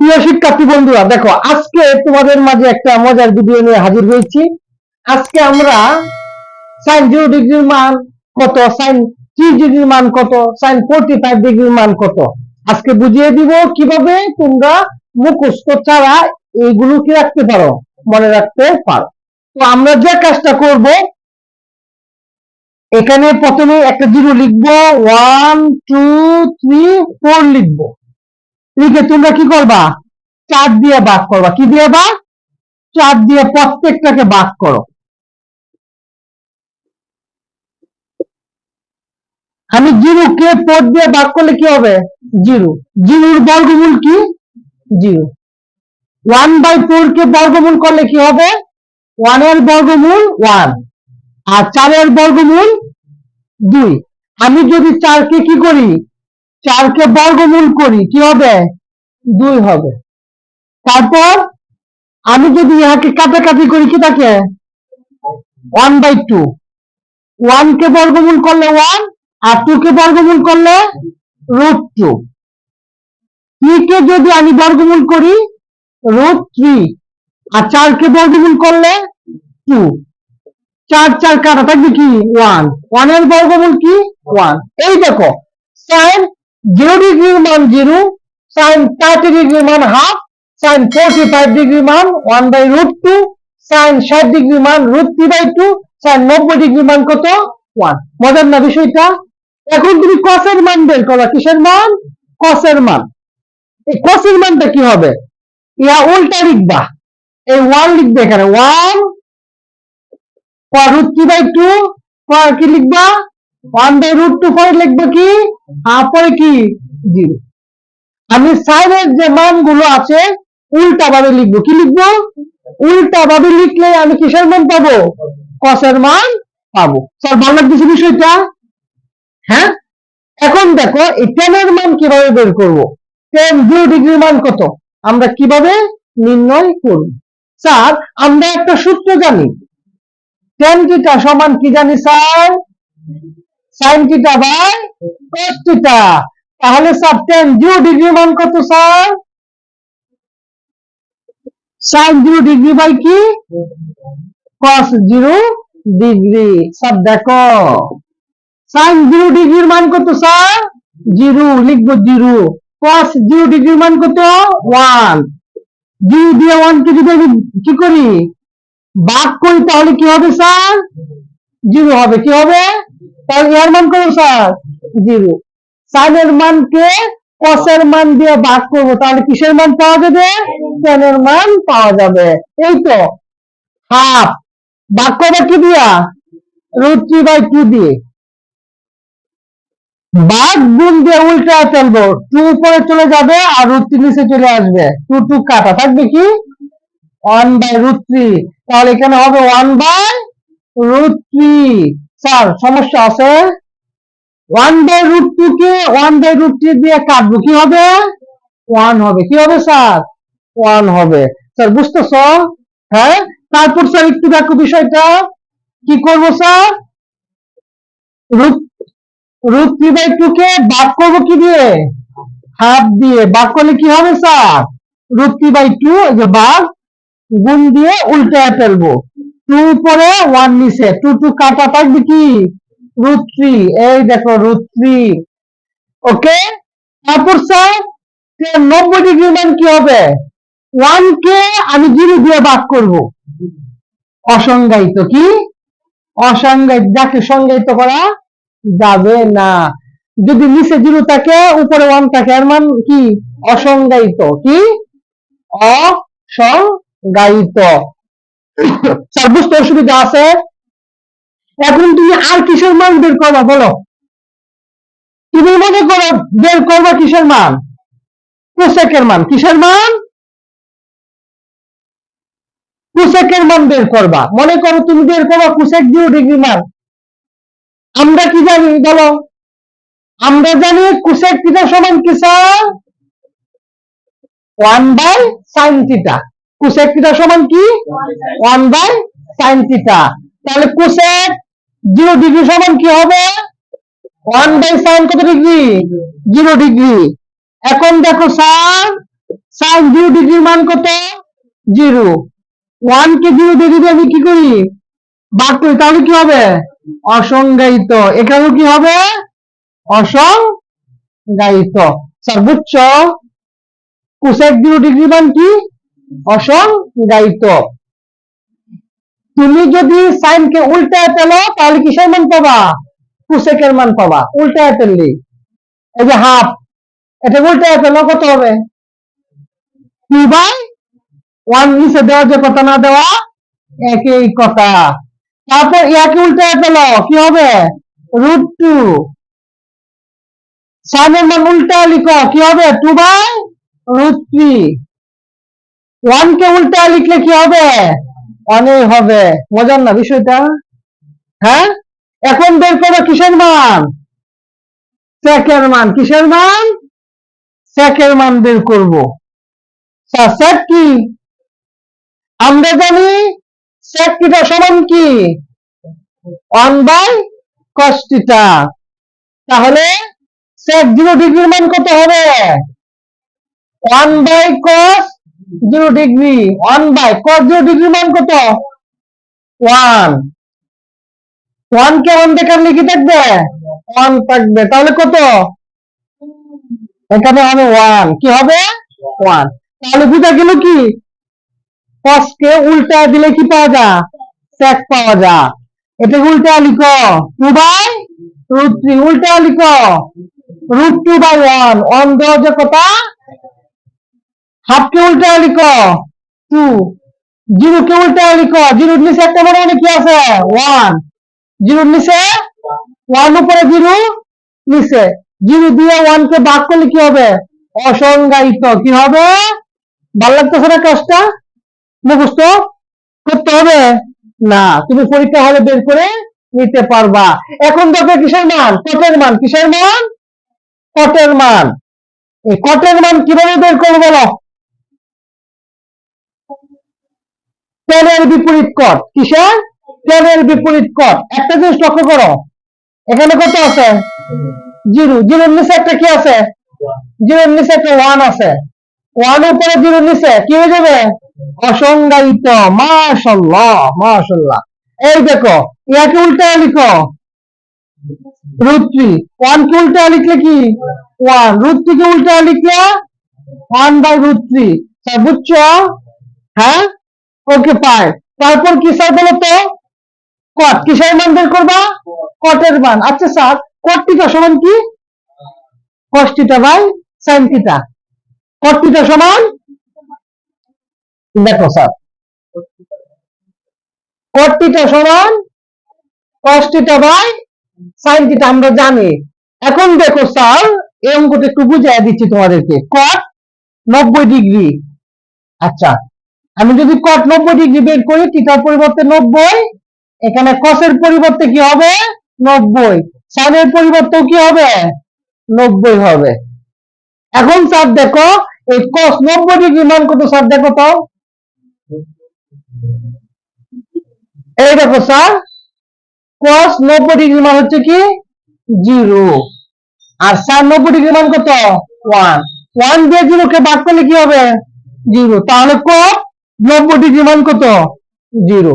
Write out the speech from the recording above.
প্রিয় শিক্ষার্থী বন্ধুরা, দেখো, আজকে তোমাদের মাঝে একটা মজার ভিডিও নিয়ে হাজির হয়েছি। আজকে আমরা সাইন জিরো ডিগ্রির মান কত সাইন থ্রি ডিগ্রির মান কত সাইন ফোরটি ফাইভ ডিগ্রির মান কত? আজকে বুঝিয়ে দিব কীভাবে তোমরা মুখস্থ ছাড়া এইগুলো কি রাখতে পারো, মনে রাখতে পারো। তো আমরা যে কাজটা করব, এখানে প্রথমে একটা জিরো লিখব ওয়ান টু থ্রি ফোর লিখব। লিখে তোমরা কি করবা? চার দিয়ে ভাগ করবা। কি দিয়ে ভাগ চার দিয়ে প্রত্যেকটাকে ভাগ করো। আমি জিরো, কে ফোর দিয়ে ভাগ করলে কি হবে? জিরো। জিরোর বর্গমূল কি? জিরো। ওয়ান বাই ফোর কে বর্গমূল করলে কি হবে? ওয়ানের বর্গমূল ওয়ান। আর চারের বর্গমূল দুই। আমি যদি চারকে কি করি? চারকে বর্গমূল করি, কি হবে? দুই হবে। তারপর আমি যদি ইহাকে কাটাকাটি করি কি থাকে ওয়ান বাই টু। ওয়ান কে বর্গমূল করলে ওয়ান, আর টু কে বর্গমূল করলে রুট টু। থ্রি কে যদি আমি বর্গমূল করি, রুট থ্রি, আর চার কে বর্গমূল করলে টু। চার চার কাটা থাকবে কি? ওয়ান। ওয়ানের বর্গমূল কি? ওয়ান। এই দেখো, সাইন জিরো ডিগ্রির মান জিরো সাইন থার্টি ডিগ্রির মান half sine forty five degree মান one by root two sine ষাট ডিগ্রি মান root three by two sine নব্বই ডিগ্রি মান কত? ওয়ান মজার না বিষয়টা? এখন তুমি কসের মান বের করবা কিসের মান? কসের মান। এই কসের মানটা কি হবে? ইয়া উল্টা লিখবা। এই ওয়ান লিখবে এখানে। One root three by two কি লিখবা? ওয়ান বাই রুট টু পরে লিখবে কি? পরে কি? জিরো আমি সাইনের যে মানগুলো আছে, উল্টা ভাবে লিখব। কি লিখব? উল্টা ভাবে লিখলে আমি কিসের মান পাবো? কসের মান পাবো। স্যার ভালো লাগতেছে বিষয়টা? হ্যাঁ? এখন দেখো, এই টেনের মান কীভাবে বের করব? টেন জিরো ডিগ্রি মান কত? আমরা কীভাবে নির্ণয় করব? স্যার, আমরা একটা সূত্র জানি। টেন থিটা সমান কি জানি, sir? Sine theta by cos theta তাহলে স্যার টেন জিরো ডিগ্রি মান কত sir sine zero degree by কি? কস জিরো ডিগ্রি স্যার দেখো। সাইন জিরো ডিগ্রির মান কত স্যার জিরো লিখব জিরো কস জিরো ডিগ্রির মান কত? ওয়ান জিরো দিয়ে ওয়ান কে যদি কি করি? ভাগ করি তাহলে কি হবে স্যার জিরো হবে। কি হবে? তাহলে এর মান কত স্যার জিরো সাইনের মানকে কসের মান দিয়ে ভাগ করব। তাহলে কিসের মান পাওয়া যাবে? টেনের মান পাওয়া যাবে। এই তো। হাফ। করবে কি দিয়া? রুট থ্রি বাই টু দিয়ে। ভাগ গুণ দিয়ে উল্টা চলবো টু উপরে চলে যাবে আর রুট থ্রি নিচে চলে আসবে। টু টু কাটা। থাকবে কি? One by root three. তাহলে এখানে হবে one by root three. Sir, সমস্যা আছে? ওয়ান বাই রুট টু কে? ওয়ান বাই রুট থ্রি দিয়ে কাটবো। কি হবে? ওয়ান হবে। কি হবে, স্যার? ওয়ান হবে। স্যার, বুঝতেছ? হ্যাঁ? তারপর স্যার, একটু দেখো বিষয়টা। কি করব, sir? Root root three by two কে ভাগ করব কি দিয়ে? হাফ দিয়ে। ভাগ করলে কি হবে, sir? Root three by two যে ভাগ গুণ দিয়ে উল্টে ফেলব। টু উপরে ওয়ান নিচে টু টু কাটা থাকবে কি? রুট থ্রি এই দেখো রুট থ্রি ওকে তারপর স্যার নব্বই ডিগ্রি মান কি হবে? ওয়ান কে আমি জিরো দিয়ে ভাগ করব। অসংজ্ঞায়িত কি? অসংজ্ঞায়িত, যাকে সংজ্ঞায়িত করা যাবে না। যদি নিচে জিরো থাকে, উপরে ওয়ান থাকে, এর মান কি? অসংজ্ঞায়িত কি? অসংজ্ঞায়িত। স্যার বুঝতে অসুবিধা আছে? এখন তুমি আর কিসের মান বের করবা বলো? তুমি মনে করো বের করবা কিসের মান? কোসেকের মান। কিসের মান? কুসেকের মান বের করবা। মনে করো তুমি বের করবা কুসেক জিরো ডিগ্রি মান। আমরা কি জানি বলো? আমরা জানি কুসেক থিটা সমান কি sir one by sine theta. Cosec theta সমান কি? One by sine theta. তাহলে কুসেক জিরো ডিগ্রি সমান কি হবে? ওয়ান বাই সাইন কত ডিগ্রি? Zero degree. এখন দেখো স্যার, সাইন জিরো ডিগ্রির মান কত? জিরো। ওয়ান কে জিরো যদি আমি কি করি? ভাগ করি, তাহলে কি হবে? অসংজ্ঞায়িত। এখানেও কি হবে? অসংজ্ঞায়িত। সর্বোচ্চ কোসেক জিরো ডিগ্রি মান কি? অসংজ্ঞায়িত। তুমি যদি সাইনকে উল্টায় পেল তাহলে কিসের মান পাবা? কোসেকের মান পাবা। উল্টায় পেললি এই যে হাফ, এটা উল্টায় পেল কত হবে? টু বাই ওয়ান নিচে দেওয়া যে কথা না দেওয়া, একই কথা। তারপর ইয়াকে উল্টায় পেল কি হবে? Root two. সাইনের মান উল্টা লিখো, কি হবে? Two by root three. One কে উল্টা লিখলে কি হবে? অনেক হবে। মজার না বিষয়টা? হ্যাঁ? এখন বের করো কিসের মান? সেকের মান। কিসের মান? সেকের মান বের করব। সেক কি? আমরা জানি সেক কিটা সমান কি? ওয়ান বাই কস্টিটা তাহলে সেক জিরো ডিগ্রির মান কত হবে? One by cos zero degree one by cos zero degree মান কত? ওয়ান ওয়ান কে ওয়ান দেখার লিখে থাকবে? ওয়ান থাকবে। তাহলে কত? এখানে হবে ওয়ান কি হবে? ওয়ান তাহলে বুঝা গেল কি? কস কে উল্টা দিলে কি পাওয়া যা সেক পাওয়া যা এটা উল্টা লিখো। টু বাই রুট থ্রি উল্টা লিখো। Root two by one one দেওয়া যে কথা হাফ কে উল্টা লিখো। টু। জিরো কে উল্টা লিখো। জিরোর নিচে একটা বড় মানে কি আছে? ওয়ান। জিরোর নিচে ওয়ান, উপরে জিরো নিচে। জিরো দিয়ে ওয়ান কে ভাগ করলে কি হবে? অসংজ্ঞায়িত। কি হবে? ভালো লাগতেছে না কাজটা? মুখস্থ করতে হবে? না, তুমি পরীক্ষা হলে বের করে নিতে পারবা। এখন দেখো কিসের মান? কটের মান। কিসের মান? কটের মান। এই কটের মান কীভাবে বের করব বলো? টেনের বিপরীত কট কিসের? টেনের বিপরীত কট একটা জিনিস লক্ষ্য করো। এখানে কত আছে? জিরো। জিরোর নিচে একটা কি আছে? জিরোর নিচে একটা ওয়ান আছে। ওয়ান উপরে জিরোর নিচে কি হয়ে যাবে? অসংজ্ঞায়িত। মাশাল্লাহ মাশাল্লাহ এই দেখো, ইয়াকে উল্টা লিখো। রুট থ্রি ওয়ান কে উল্টা লিখলে কি? ওয়ান। রুট থ্রি কে উল্টা লিখলে ওয়ান বাই রুট থ্রি বুঝছ? হ্যাঁ? ওকে পাই তারপর কি স্যার বলো তো? কট কিসের মান বের করবা? কটের মান। আচ্ছা স্যার কট সমান কি? কষ্টিটা টিটা বাই সাইন টিটা কট সমান? দেখো স্যার কট সমান কস টিটা বাই সাইন আমরা জানি। এখন দেখো স্যার এই অঙ্কটা একটু বুঝাই দিচ্ছি তোমাদেরকে। কট নব্বই ডিগ্রি আচ্ছা আমি যদি কট নব্বই ডিগ্রি বের করি টিটার পরিবর্তে নব্বই? এখানে কসের পরিবর্তে কি হবে? নব্বই। সাইনের পরিবর্তেও কি হবে? নব্বই হবে। এখন স্যার দেখো, এই কস নব্বই ডিগ্রি মান কত স্যার দেখো তো? এই দেখো স্যার কস নব্বই ডিগ্রি মান হচ্ছে কি? জিরো আর সাইন নব্বই ডিগ্রি মান কত? ওয়ান ওয়ান দিয়ে জিরোকে বাদ করলে কি হবে? জিরো তাহলে কস নব্বই ডিগ্রি মান কত? জিরো।